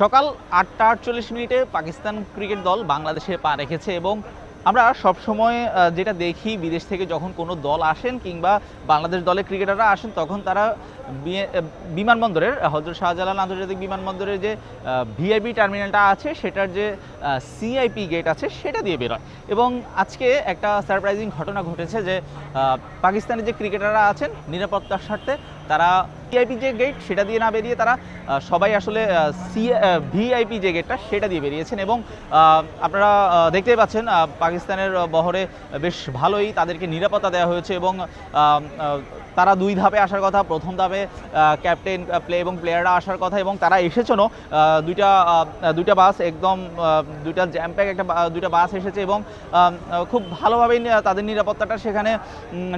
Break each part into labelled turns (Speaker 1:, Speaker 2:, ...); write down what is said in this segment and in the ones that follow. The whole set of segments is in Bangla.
Speaker 1: সকাল আটটা আটচল্লিশ মিনিটে পাকিস্তান ক্রিকেট দল বাংলাদেশে পা রেখেছে এবং আমরা সবসময় যেটা দেখি বিদেশ থেকে যখন কোনো দল আসেন কিংবা বাংলাদেশ দলের ক্রিকেটাররা আসেন, তখন তারা বিমানবন্দরের হজরত শাহজালাল আন্তর্জাতিক বিমানবন্দরের যে ভিআইপি টার্মিনালটা আছে, সেটার যে সিআইপি গেট আছে, সেটা দিয়ে বেরোয়। এবং আজকে একটা সারপ্রাইজিং ঘটনা ঘটেছে যে পাকিস্তানের যে ক্রিকেটাররা আছেন, নিরাপত্তার স্বার্থে তারা ভিআইপি যে গেট সেটা দিয়ে না বেরিয়ে তারা সবাই আসলে সি ভিআইপি যে গেটটা সেটা দিয়ে বেরিয়েছেন এবং আপনারা দেখতে দেখতেই পাচ্ছেন পাকিস্তানের বহরে বেশ ভালোই তাদেরকে নিরাপত্তা দেওয়া হয়েছে এবং তারা দুই ধাপে আসার কথা প্রথম ধাপে ক্যাপ্টেন প্লে এবং প্লেয়াররা আসার কথা এবং তারা এসেছেনও। দুইটা দুইটা বাস একদম দুইটা জ্যাম প্যাক একটা দুইটা বাস এসেছে এবং খুব ভালোভাবেই তাদের নিরাপত্তাটা সেখানে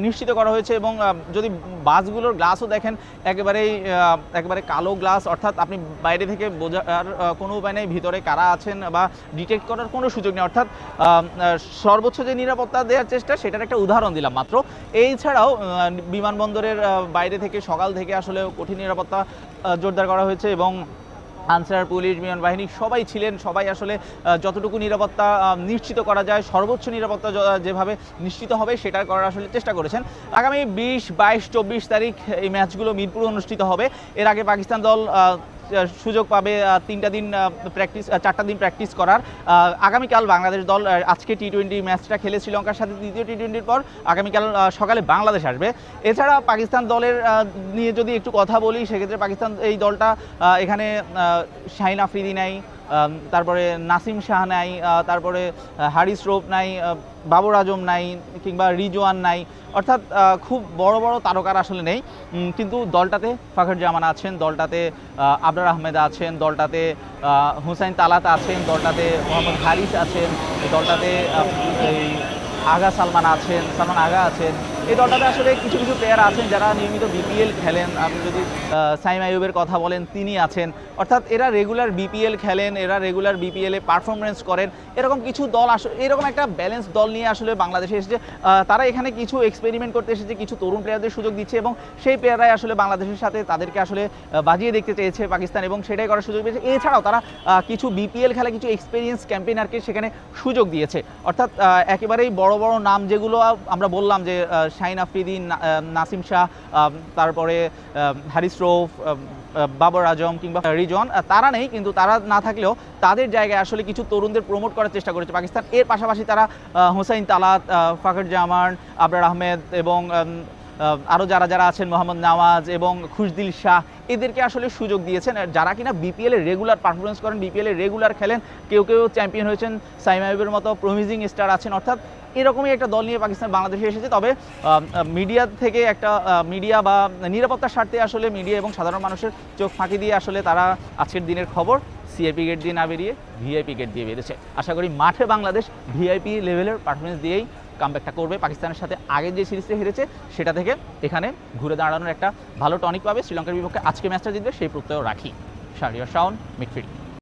Speaker 1: নিশ্চিত করা হয়েছে এবং যদি বাসগুলোর গ্লাসও দেখেন একেবারেই একেবারে কালো গ্লাস অর্থাৎ আপনি বাইরে থেকে বোঝার কোনো উপায় নেই ভিতরে কারা আছেন বা ডিটেক্ট করার কোনো সুযোগ নেই। অর্থাৎ সর্বোচ্চ যে নিরাপত্তা দেওয়ার চেষ্টা সেটার একটা উদাহরণ দিলাম মাত্র। এই ছাড়াও আহ, বিমানবন্দরের বাইরে থেকে, সকাল থেকে আসলে কঠিন নিরাপত্তা জোরদার করা হয়েছে এবং আনসার, পুলিশ, বিমান বাহিনী সবাই ছিলেন, সবাই আসলে যতটুকু নিরাপত্তা নিশ্চিত করা যায়, সর্বোচ্চ নিরাপত্তা যেভাবে নিশ্চিত হবে সেটা করার আসলে চেষ্টা করেছেন। আগামী বিশ, বাইশ, চব্বিশ তারিখ এই ম্যাচগুলো মিরপুরে অনুষ্ঠিত হবে। এর আগে পাকিস্তান দল সুযোগ পাবে তিনটা দিন প্র্যাকটিস চারটা দিন প্র্যাকটিস করার। আগামীকাল বাংলাদেশ দল আজকে টি টোয়েন্টি ম্যাচটা খেলে শ্রীলঙ্কার সাথে, দ্বিতীয় টি টোয়েন্টির পর আগামীকাল সকালে বাংলাদেশ আসবে। এছাড়া পাকিস্তান দলের নিয়ে যদি একটু কথা বলি, সেক্ষেত্রে পাকিস্তান, এই দলটা এখানে শাহিন আফ্রিদি নাই তারপরে নাসিম শাহ নাই তারপরে হারিস রোপ নাই বাবর আজম নাই, কিংবা রিজওয়ান নাই। অর্থাৎ খুব বড় বড় তারকার আসলে নেই। কিন্তু দলটাতে ফাখর জামান আছেন, দলটাতে আবরার আহমেদ আছেন, দলটাতে হুসাইন তালাত আছেন, দলটাতে মোহাম্মদ হারিস আছেন, দলটাতে আগা সালমান আছেন, সালমান আগা আছেন। এই দলটাতে আসলে কিছু কিছু প্লেয়ার আছেন যারা নিয়মিত বিপিএল খেলেন। আপনি যদি সাইম আইয়ুবের কথা বলেন, তিনি আছেন। অর্থাৎ এরা রেগুলার বিপিএল খেলেন, এরা রেগুলার বিপিএলে পারফরমেন্স করেন। এরকম কিছু দল আসলে এরকম একটা ব্যালেন্স দল নিয়ে আসলে বাংলাদেশে এসেছে। তারা এখানে কিছু এক্সপেরিমেন্ট করতে এসেছে, কিছু তরুণ প্লেয়ারদের সুযোগ দিচ্ছে এবং সেই প্লেয়াররাই আসলে বাংলাদেশের সাথে তাদেরকে আসলে বাজিয়ে দেখতে চেয়েছে পাকিস্তান এবং সেটাই করার সুযোগ পেয়েছে। এছাড়াও তারা কিছু বিপিএল খেলা, কিছু এক্সপিরিয়েন্স ক্যাম্পেইনারকে সেখানে সুযোগ দিয়েছে। অর্থাৎ একেবারেই বড় বড় নাম যেগুলো আমরা বললাম যে শাহিন আফ্রিদি নাসিম শাহ তারপরে হারিস রৌফ বাবর আজম কিংবা রিজন তারা নেই, কিন্তু তারা না থাকলেও তাদের জায়গায় আসলে কিছু তরুণদের প্রমোট করার চেষ্টা করেছে। পাকিস্তান, এর পাশাপাশি তারা হোসাইন তালাত ফাকর জামান, আবরার আহমেদ এবং আরও যারা যারা আছেন, মোহাম্মদ নওয়াজ এবং খুশদিল শাহ, এদেরকে আসলে সুযোগ দিয়েছেন। যারা কিনা বিপিএল রেগুলার পারফরমেন্স করেন বিপিএল রেগুলার খেলেন, কেউ কেউ চ্যাম্পিয়ন হয়েছেন, সাইম আইবের মতো প্রমিজিং স্টার আছেন। অর্থাৎ এরকমই একটা দল নিয়ে পাকিস্তান বাংলাদেশে এসেছে। তবে মিডিয়া থেকে একটা মিডিয়া বা নিরাপত্তার স্বার্থে আসলে মিডিয়া এবং সাধারণ মানুষের চোখ ফাঁকি দিয়ে আসলে তারা আজকের দিনের খবর সিআইপি গেট দিয়ে না বেরিয়ে ভিআইপি গেট দিয়ে বেরিয়েছে। আশা করি মাঠে বাংলাদেশ ভিআইপি লেভেলের পারফরমেন্স দিয়েই কামব্যাকটা করবে। পাকিস্তানের সাথে আগের যে সিরিজটা হেরেছে, সেটা থেকে এখানে ঘুরে দাঁড়ানোর একটা ভালো টনিক পাবে। শ্রীলঙ্কার বিপক্ষে আজকে ম্যাচটা জিতবে, সেই প্রত্যয় রাখি। শাহরিয়ার শাওন মিডফিল্ড